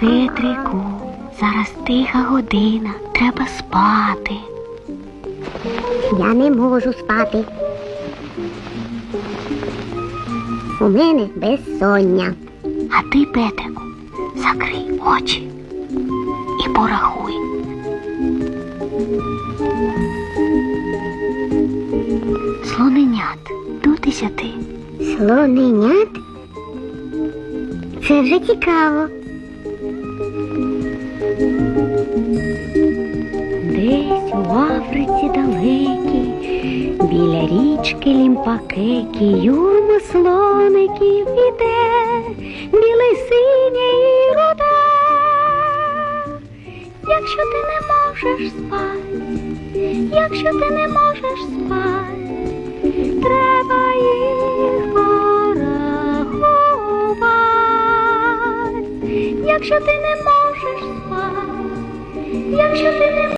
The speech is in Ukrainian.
Петрику, зараз тиха година, треба спати. Я не можу спати. У мене безсоння. А ти, Петрику, закрий очі і порахуй. До десяти. Слоненят? Це вже цікаво. Десь у Африці далекій, біля річки Лімпакекі, юрма слоників іде, білий синє і руда. Якщо ти не можеш спати, якщо ти не можеш спати, Якщо ти не можеш спати, якщо ти не